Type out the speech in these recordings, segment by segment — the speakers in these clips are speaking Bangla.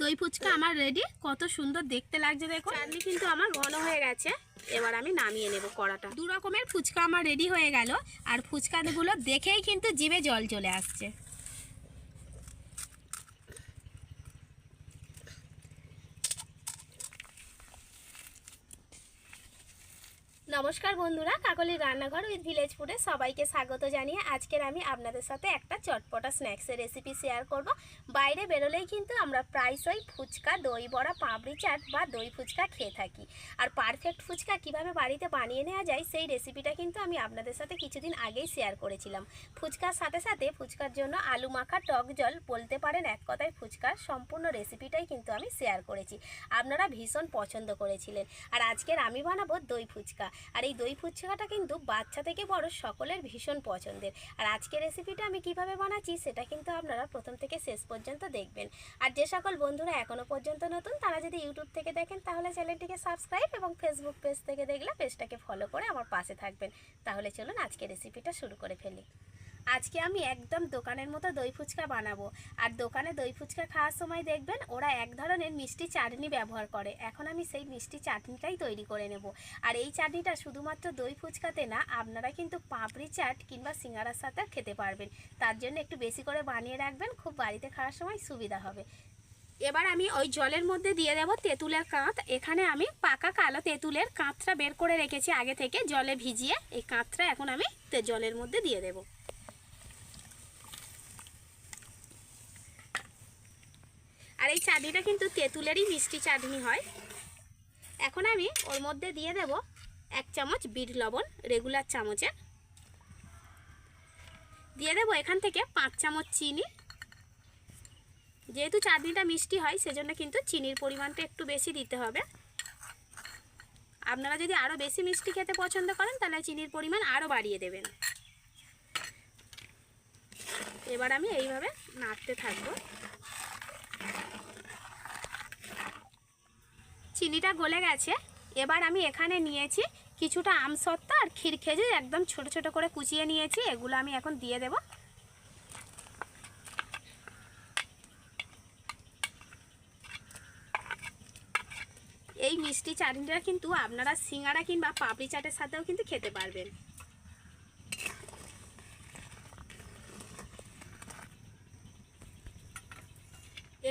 দই ফুচকা আমার রেডি কত সুন্দর দেখতে লাগছে দেখো। চাটনি কিন্তু আমার ঘন হয়ে গেছে। এবার আমি নামিয়ে নেব কড়াটা। দু রকমের ফুচকা আমার রেডি হয়ে গেল। আর ফুচকাগুলো দেখেই কিন্তু জিভে জল চলে আসছে। নমস্কার বন্ধুরা কাকলির রান্নাঘর উইথ ভিলেজ ফুডে সবাইকে স্বাগত জানিয়ে আজকের আমি আপনাদের সাথে একটা চটপটা স্ন্যাক্সের রেসিপি শেয়ার করব। বাইরে বেরোলেই কিন্তু আমরা প্রায়শই ফুচকা, দই বড়া পাঁপড়ি চাট বা দই ফুচকা খেয়ে থাকি। আর পারফেক্ট ফুচকা কীভাবে বাড়িতে বানিয়ে নেওয়া যায় সেই রেসিপিটা কিন্তু আমি আপনাদের সাথে কিছুদিন আগেই শেয়ার করেছিলাম। ফুচকার সাথে সাথে ফুচকার জন্য আলু মাখা, টক জল, বলতে পারেন এক কথায় ফুচকার সম্পূর্ণ রেসিপিটাই কিন্তু আমি শেয়ার করেছি। আপনারা ভীষণ পছন্দ করেছিলেন। আর আজকের আমি বানাবো দই ফুচকা। আর এই দই ফুচকাটা কিন্তু বাচ্চা থেকে বড় সকলের ভীষণ পছন্দের। আর আজকের রেসিপিটা আমি কীভাবে বানাচ্ছি সেটা কিন্তু আপনারা প্রথম থেকে শেষ পর্যন্ত দেখবেন। আর যে সকল বন্ধুরা এখনও পর্যন্ত নতুন, তারা যদি ইউটিউব থেকে দেখেন, তাহলে চ্যানেলটিকে সাবস্ক্রাইব এবং ফেসবুক পেজ থেকে দেখলে পেজটাকে ফলো করে আমার পাশে থাকবেন। তাহলে চলুন আজকে রেসিপিটা শুরু করে ফেলি। আজকে আমি একদম দোকানের মতো দই ফুচকা বানাবো। আর দোকানে দই ফুচকা খাওয়ার সময় দেখবেন ওরা এক ধরনের মিষ্টি চাটনি ব্যবহার করে। এখন আমি সেই মিষ্টি চাটনিটাই তৈরি করে নেব। আর এই চাটনিটা শুধুমাত্র দই ফুচকাতে না, আপনারা কিন্তু পাপড়ি চাট কিংবা সিঙ্গারার সাথে খেতে পারবেন। তার জন্য একটু বেশি করে বানিয়ে রাখবেন, খুব বাড়িতে খাওয়ার সময় সুবিধা হবে। এবার আমি ওই জলের মধ্যে দিয়ে দেবো তেঁতুলের কাঁত। এখানে আমি পাকা কালো তেঁতুলের কাঁতটা বের করে রেখেছি আগে থেকে। জলে ভিজিয়ে এই কাঁতটা এখন আমি জলের মধ্যে দিয়ে দেবো। আর এই চাটনিটা কিন্তু তেঁতুলেরই মিষ্টি চাটনি হয়। এখন আমি ওর মধ্যে দিয়ে দেব এক চামচ বিট লবণ, রেগুলার চামচের। দিয়ে দেবো এখান থেকে পাঁচ চামচ চিনি। যেহেতু চাটনিটা মিষ্টি হয়, সেজন্য কিন্তু চিনির পরিমাণটা একটু বেশি দিতে হবে। আপনারা যদি আরও বেশি মিষ্টি খেতে পছন্দ করেন, তাহলে চিনির পরিমাণ আরও বাড়িয়ে দেবেন। এবার আমি এইভাবে নাড়তে থাকব। চিনিটা গলে গেছে। এবার আমি এখানে নিয়েছি কিছুটা আমসত্ত্বা আর ক্ষীর খেজে একদম ছোট ছোট করে কুচিয়ে নিয়েছি। এগুলো আমি এখন দিয়ে দেব। এই মিষ্টি চাটনিটা কিন্তু আপনারা সিঙ্গারা কিংবা পাপড়ি চাটের সাথেও কিন্তু খেতে পারবেন।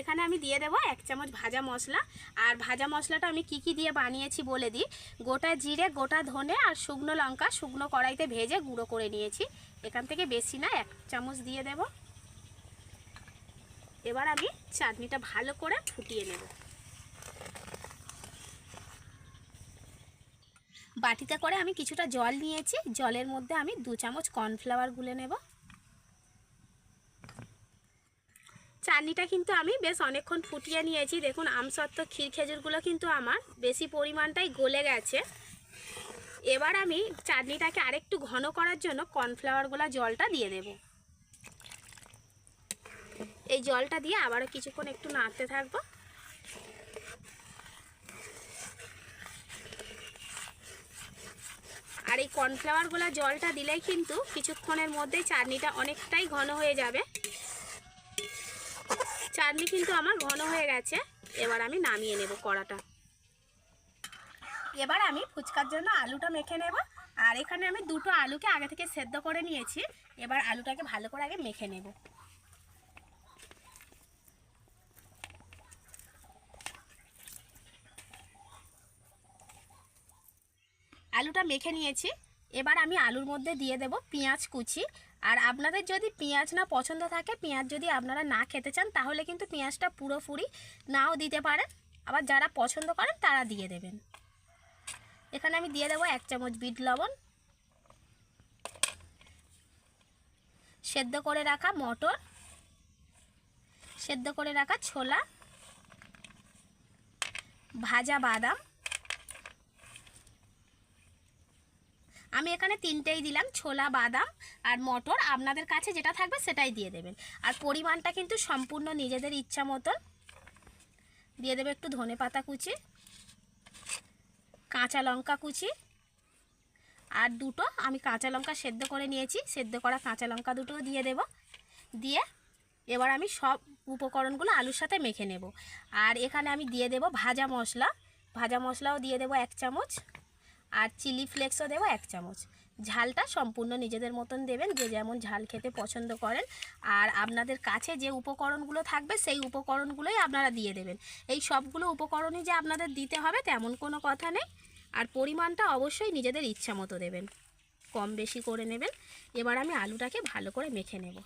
এখানে আমি দিয়ে দেবো এক চামচ ভাজা মশলা। আর ভাজা মশলাটা আমি কি কি দিয়ে বানিয়েছি বলে দিই। গোটা জিরে, গোটা ধনে আর শুকনো লঙ্কা, শুকনো কড়াইতে ভেজে গুঁড়ো করে নিয়েছি। এখান থেকে বেশি না, এক চামচ দিয়ে দেব। এবার আমি চাটনিটা ভালো করে ফুটিয়ে নেব। বাটিতে করে আমি কিছুটা জল নিয়েছি। জলের মধ্যে আমি দু চামচ কর্নফ্লাওয়ার গুলে নেব। চাটনিটা কিন্তু আমি বেশ অনেকক্ষণ ফুটিয়ে নিয়েছি। দেখুন, আমসত্ত্ব ক্ষীর খেজুরগুলো কিন্তু আমার বেশি পরিমাণটাই গলে গেছে। এবার আমি চাটনিটাকে আরেকটু ঘন করার জন্য কর্নফ্লাওয়ারগুলো জলটা দিয়ে দেব। এই জলটা দিয়ে আবারও কিছুক্ষণ একটু নাড়তে থাকব। আর এই কর্নফ্লাওয়ারগুলো জলটা দিলেই কিন্তু কিছুক্ষণের মধ্যেই চাটনিটা অনেকটাই ঘন হয়ে যাবে। চাটনি কিন্তু আমার ঘন হয়ে গেছে। এবার আমি নামিয়ে নেব কড়াটা। এবার আমি ফুচকার জন্য আলুটা মেখে নেব। আর এখানে আমি দুটো আলুকে আগে থেকে সেদ্ধ করে নিয়েছি। এবার আলুটাকে ভালো করে আগে মেখে নেব। আলুটা মেখে নিয়েছি। এবার আমি আলুর মধ্যে দিয়ে দেব পেঁয়াজ কুচি। আর আপনাদের যদি পেঁয়াজ না পছন্দ থাকে, পেঁয়াজ যদি আপনারা না খেতে চান, তাহলে কিন্তু পেঁয়াজটা পুরোপুরি নাও দিতে পারেন। আবার যারা পছন্দ করেন, তারা দিয়ে দেবেন। এখানে আমি দিয়ে দেবো এক চামচ বিট লবণ। সেদ্ধ করে রাখা মটর। সেদ্ধ করে রাখা ছোলা। ভাজা বাদাম। আমি এখানে তিনটেই দিলাম, ছোলা, বাদাম আর মটর। আপনাদের কাছে যেটা থাকবে সেটাই দিয়ে দেবেন। আর পরিমাণটা কিন্তু সম্পূর্ণ নিজেদের ইচ্ছা মতন। দিয়ে দেবে একটু ধনে পাতা কুচি, কাঁচা লঙ্কা কুচি আর দুটো। আমি কাঁচা লঙ্কা সেদ্ধ করে নিয়েছি, সেদ্ধ করা কাঁচা লঙ্কা দুটো দিয়ে দেব। দিয়ে এবার আমি সব উপকরণগুলো আলুর সাথে মেখে নেব। আর এখানে আমি দিয়ে দেব ভাজা মশলা। ভাজা মশলাও দিয়ে দেবো এক চামচ। আর চিলি ফ্লেক্সও দেবো এক চামচ। ঝালটা সম্পূর্ণ নিজেদের মতন দেবেন, যে যেমন ঝাল খেতে পছন্দ করেন। আর আপনাদের কাছে যে উপকরণগুলো থাকবে, সেই উপকরণগুলোই আপনারা দিয়ে দেবেন। এই সবগুলো উপকরণই যে আপনাদের দিতে হবে, তেমন কোনো কথা নেই। আর পরিমাণটা অবশ্যই নিজেদের ইচ্ছা মতো দেবেন। কম বেশি করে নেবেন। এবার আমি আলুটাকে ভালো করে মেখে নেব।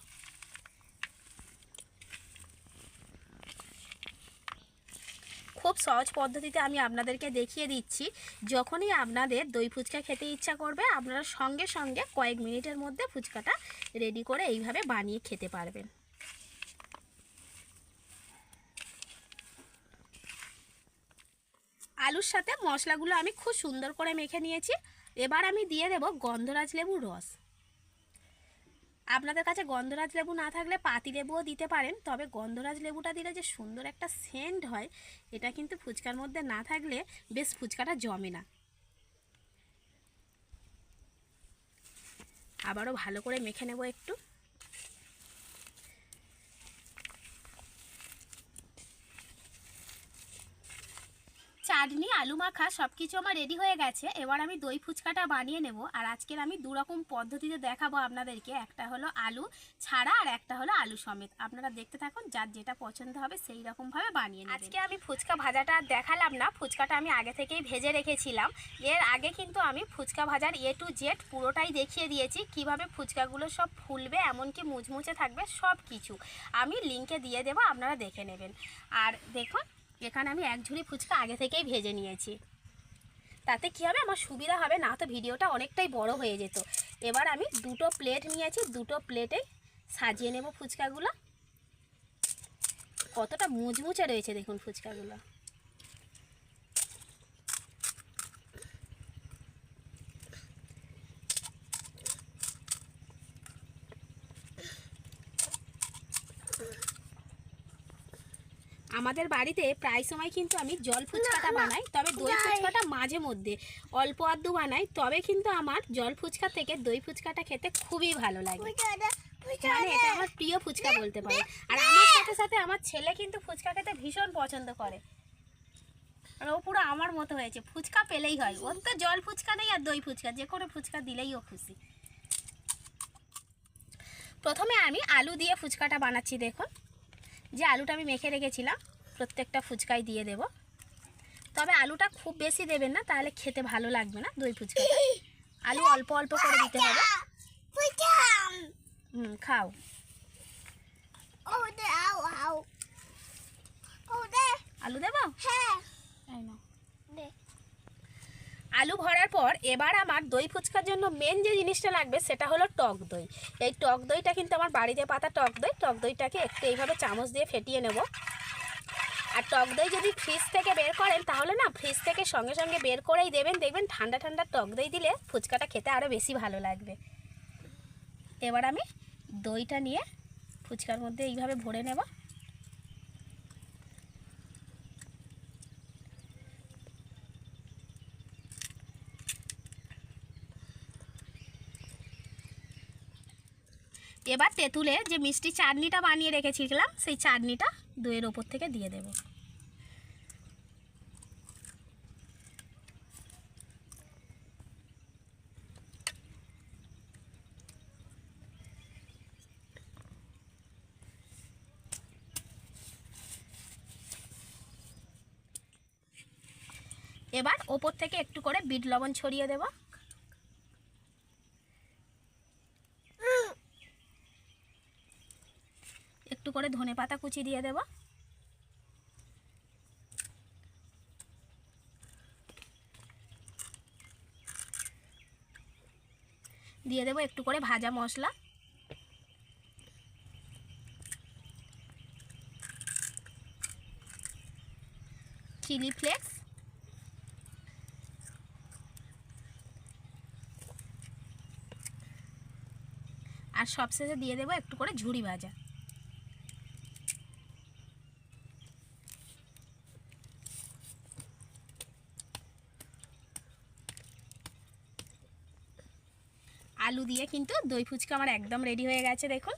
খুব সহজ পদ্ধতিতে আমি আপনাদেরকে দেখিয়ে দিচ্ছি। যখনই আপনাদের দই ফুচকা খেতে ইচ্ছা করবে, আপনারা সঙ্গে সঙ্গে কয়েক মিনিটের মধ্যে ফুচকাটা রেডি করে এইভাবে বানিয়ে খেতে পারবেন। আলুর সাথে মশলাগুলো আমি খুব সুন্দর করে মেখে নিয়েছি। এবার আমি দিয়ে দেব গন্ধরাজ লেবুর রস। আপনাদের কাছে গন্ধরাজ লেবু না থাকলে পাতি লেবুও দিতে পারেন, তবে গন্ধরাজ লেবুটা দিলে যে সুন্দর একটা সেন্ট হয়, এটা কিন্তু ফুচকার মধ্যে না থাকলে বেশ ফুচকাটা জমে না। আবারও ভালো করে মেখে নেব একটু চাটনি আলু মাখা সব কিছু আমার রেডি হয়ে গেছে। এবার আমি দই ফুচকাটা বানিয়ে নেব। আর আজকের আমি দু রকম পদ্ধতিতে দেখাবো আপনাদেরকে। একটা হলো আলু ছাড়া আর একটা হলো আলু সমেত। আপনারা দেখতে থাকুন, যার যেটা পছন্দ হবে সেই রকমভাবে বানিয়ে নেবেন। আজকে আমি ফুচকা ভাজাটা দেখালাম না। ফুচকাটা আমি আগে থেকেই ভেজে রেখেছিলাম। এর আগে কিন্তু আমি ফুচকা ভাজার এ টু জেড পুরোটাই দেখিয়ে দিয়েছি। কীভাবে ফুচকাগুলো সব ফুলবে, এমনকি মুচমুচে থাকবে সব কিছু আমি লিঙ্কে দিয়ে দেবো, আপনারা দেখে নেবেন। আর দেখুন এখানে আমি এক ঝুড়ি ফুচকা আগে থেকেই ভেজে নিয়েছি। তাতে কী হবে? আমার সুবিধা হবে না তো ভিডিওটা অনেকটাই বড় হয়ে যেত। এবার আমি দুটো প্লেট নিয়েছি, দুটো প্লেটে সাজিয়ে নেব ফুচকাগুলো। কতটা মুচমুচে রয়েছে দেখুন ফুচকাগুলো। আমাদের বাড়িতে প্রায় সময় কিন্তু আমি জল ফুচকাটা বানাই তবে দই ফুচকাটা মাঝে মধ্যে। অল্প আধটু বানাই তবে কিন্তু আমার জল ফুচকা থেকে দই ফুচকাটা খেতে খুবই ভালো লাগে। মানে এটা আমার প্রিয় ফুচকা বলতে পারে। আর আমার সাথে সাথে আমার ছেলে কিন্তু ফুচকা খেতে ভীষণ পছন্দ করে। আর ও পুরো আমার মতো হয়েছে। ফুচকা পেলেই হয়। ওর তো জল ফুচকা নেই আর দই ফুচকা। যে কোনো ফুচকা দিলেই ও খুশি। প্রথমে আমি আলু দিয়ে ফুচকাটা বানাচ্ছি দেখুন। যে আলুটা আমি মেখে রেখেছিলাম প্রত্যেকটা ফুচকায় দিয়ে দেব। তবে আলুটা খুব বেশি দেবেন না, তাহলে খেতে ভালো লাগবে না দই ফুচকা। আলু অল্প অল্প করে দিতে হবে। হুম, খাও। আলু দেবো? আলু ভরার পর এবার আমার দই ফুচকার জন্য মেন যে জিনিসটা লাগবে সেটা হলো টক দই। এই টক দইটা কিন্তু আমার বাড়িতে পাতা টক দই। টক দইটাকে একটু এইভাবে চামচ দিয়ে ফেটিয়ে নেব। আর টক দই যদি ফ্রিজ থেকে বের করেন, তাহলে না ফ্রিজ থেকে সঙ্গে সঙ্গে বের করেই দেবেন। দেখবেন ঠান্ডা ঠান্ডা টক দই দিলে ফুচকাটা খেতে আরও বেশি ভালো লাগবে। এবার আমি দইটা নিয়ে ফুচকার মধ্যে এইভাবে ভরে নেব। এবার তেঁতুলে যে মিষ্টি চাটনিটা বানিয়ে রেখেছিলাম, সেই চাটনিটা দইয়ের ওপর থেকে দিয়ে দেব। এবার ওপর থেকে একটু করে বিট লবণ ছড়িয়ে দেবো একটু করে ধনে পাতা কুচি দিয়ে দেব। দিয়ে দেবো একটু করে ভাজা মশলা। Chilli flakes. আর সবশেষে দিয়ে দেবো একটু করে ঝুড়ি ভাজা। আলু দিয়ে কিন্তু দই ফুচকা আমার একদম রেডি হয়ে গেছে, দেখুন।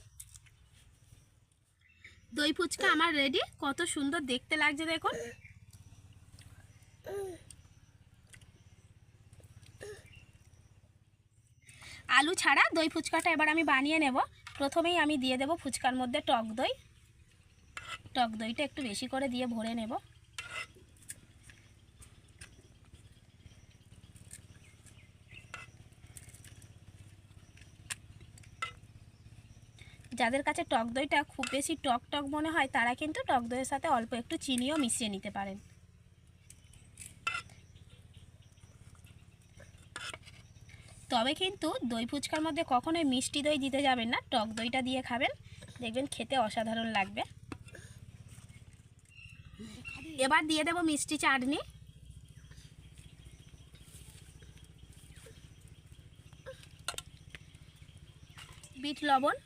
দই ফুচকা আমার রেডি কত সুন্দর দেখতে লাগছে, দেখুন। আলু ছাড়া দই ফুচকাটা এবার আমি বানিয়ে নেব। প্রথমেই আমি দিয়ে দেব ফুচকার মধ্যে টক দই। টক দইটা একটু বেশি করে দিয়ে ভরে নেব। যাদের কাছে টক দইটা খুব বেশি টক টক মনে হয়, তারা কিন্তু টক দইয়ের সাথে অল্প একটু চিনিও মিশিয়ে নিতে পারেন। তবে কিন্তু দই ফুচকার মধ্যে কখনোই মিষ্টি দই দিতে যাবেন না, টক দইটা দিয়ে খাবেন। দেখবেন খেতে অসাধারণ লাগবে। এবার দিয়ে দেব মিষ্টি চাটনি। বিট লবণ।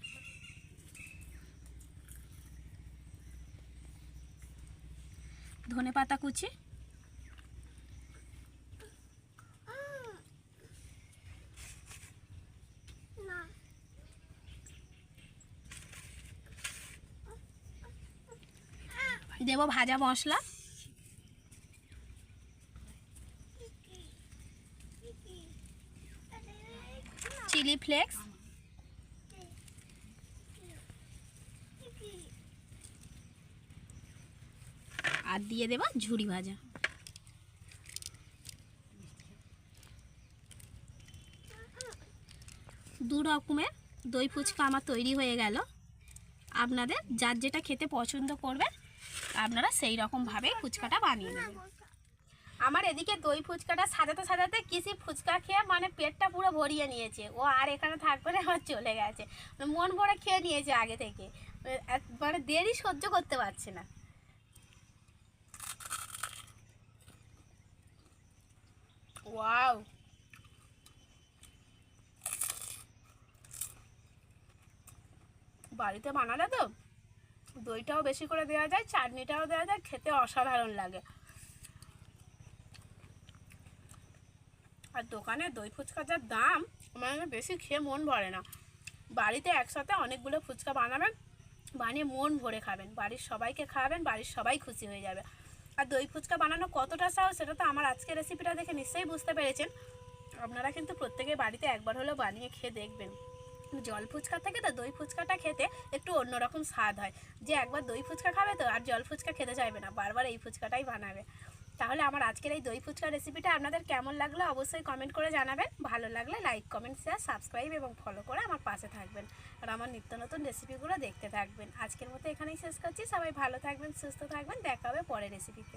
ধনে পাতা কুচি। দেব ভাজা মশলা চিলি ফ্লেক্স আর দিয়ে দেব ঝুড়ি ভাজা। দু রকমের দই ফুচকা আমার তৈরি হয়ে গেল। আপনাদের যার যেটা খেতে পছন্দ করবে, আপনারা সেই রকমভাবে ফুচকাটা বানিয়ে নেবেন। আমার এদিকে দই ফুচকাটা সাজাতে সাজাতে কিসি ফুচকা খেয়ে মানে পেটটা পুরো ভরিয়ে নিয়েছে। ও আর এখানে থাকবে না, আমার চলে গেছে। মন ভরে খেয়ে নিয়েছে আগে থেকে। মানে দেরি সহ্য করতে পারছে না। ওয়াও বাড়িতে বানালে তো দইটাও বেশি করে দেওয়া যায়, চাটনিটাও দেওয়া যায়, খেতে অসাধারণ লাগে। আর দোকানে দই ফুচকা যা দাম মানে বেশি খেয়ে মন ভরে না। বাড়িতে একসাথে অনেকগুলো ফুচকা বানাবেন, বানিয়ে মন ভরে খাবেন। বাড়ির সবাইকে খাওয়াবেন, বাড়ির সবাই খুশি হয়ে যাবে। আর দই ফুচকা বানানো কতটা সাহস, সেটা তো আমার আজকের রেসিপিটা দেখে নিশ্চয়ই বুঝতে পেরেছেন। আপনারা কিন্তু প্রত্যেকে বাড়িতে একবার হলেও বানিয়ে খেয়ে দেখবেন। জল ফুচকা থেকে তো দই ফুচকাটা খেতে একটু অন্যরকম স্বাদ হয়। যে একবার দই ফুচকা খাবে তো, আর জল ফুচকা খেতে চাইবে না, বারবার এই ফুচকাটাই বানাবে। তাহলে আমার আজকের এই দই ফুচকা রেসিপিটা আপনাদের কেমন লাগল অবশ্যই কমেন্ট করে জানাবেন। ভালো লাগলে লাইক কমেন্ট শেয়ার সাবস্ক্রাইব এবং ফলো করে আমার পাশে থাকবেন। আর আমার নিত্য নতুন রেসিপিগুলো দেখতে থাকবেন। আজকের মতো এখানেই শেষ করছি। সবাই ভালো থাকবেন, সুস্থ থাকবেন। দেখা হবে পরে রেসিপিতে